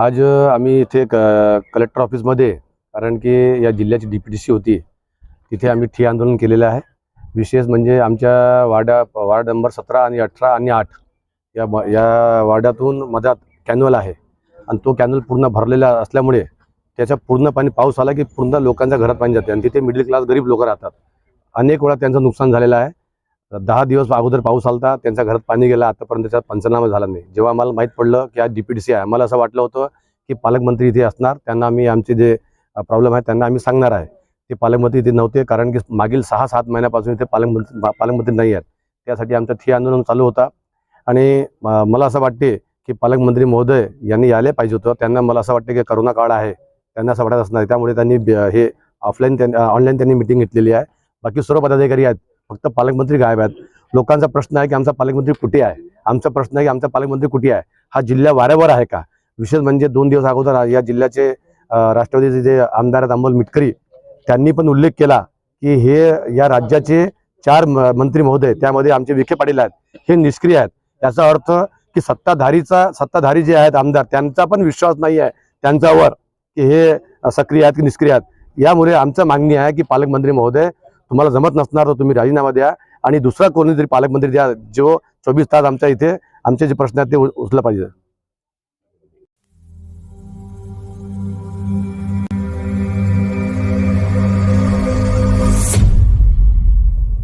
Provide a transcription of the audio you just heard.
आज आम्ही इथे क कलेक्टर ऑफिसमध्ये कारण की या जिल्ह्याची डी पी टी सी होती तिथे आम्ही ठिय्या आंदोलन केलेलं आहे. विशेष म्हणजे आमच्या वार्डा वार्ड नंबर सतरा आणि अठरा आणि आठ या या वार्डातून मधात कॅन्वल आहे. आणि तो कॅनल पूर्ण भरलेला असल्यामुळे त्याच्या पूर्ण पाणी पाऊस आला की पूर्ण लोकांच्या घरात पाणी जाते. आणि तिथे मिडल क्लास गरीब लोक राहतात. अनेक वेळा त्यांचं नुकसान झालेलं आहे. दहा दिवस अगोदर पाऊस आलता त्यांच्या घरात पाणी गेला आतापर्यंत त्याचा पंचनामा झाला नाही. जेव्हा आम्हाला माहीत पडलं की आज डी पी टी सी आहे आम्हाला असं वाटलं होतं की पालकमंत्री इथे असणार त्यांना आम्ही आमचे जे प्रॉब्लेम आहे त्यांना आम्ही सांगणार आहे. ते पालकमंत्री इथे नव्हते कारण की मागील सहा सात महिन्यापासून इथे पालकमंत्री पालकमंत्री नाही आहेत. त्यासाठी आमचं ठिय्या आंदोलन चालू होता. आणि म- मला असं वाटते की पालकमंत्री महोदय यांनी यायला पाहिजे होतं. त्यांना मला असं वाटतं की करोना काळ आहे त्यांना असं वाटत असणार त्यामुळे त्यांनी ब- हे ऑफलाईन त्यांनी ऑनलाईन त्यांनी मिटिंग घेतलेली आहे. बाकी सर्व पदाधिकारी आहेत फक्त पालकमंत्री गायब आहेत. लोकांचा प्रश्न आहे की आमचा पालकमंत्री कुठे आहे? आमचा प्रश्न आहे की आमचा पालकमंत्री कुठे आहे? हा जिल्हा वाऱ्यावर आहे का? विशेष म्हणजे दोन दिवस अगोदर या जिल्ह्याचे राष्ट्रवादीचे जे आमदार आहेत अमोल मिटकरी त्यांनी पण उल्लेख केला की हे या राज्याचे चार म- मंत्री महोदय त्यामध्ये आमचे विखे पाटील आहेत हे निष्क्रिय आहेत. याचा अर्थ की सत्ताधारीचा सत्ताधारी जे आहेत आमदार त्यांचा पण विश्वास नाही आहे त्यांच्यावर की हे सक्रिय आहेत की निष्क्रिय आहेत. यामुळे आमचं मागणी आहे की पालकमंत्री महोदय तुम्हाला जमत नसणार तर तुम्ही राजीनामा द्या आणि दुसरा कोणीतरी पालकमंत्री द्या जो चोवीस तास आमच्या इथे आमचे जे प्रश्न आहेत ते उचला उचलला पाहिजे.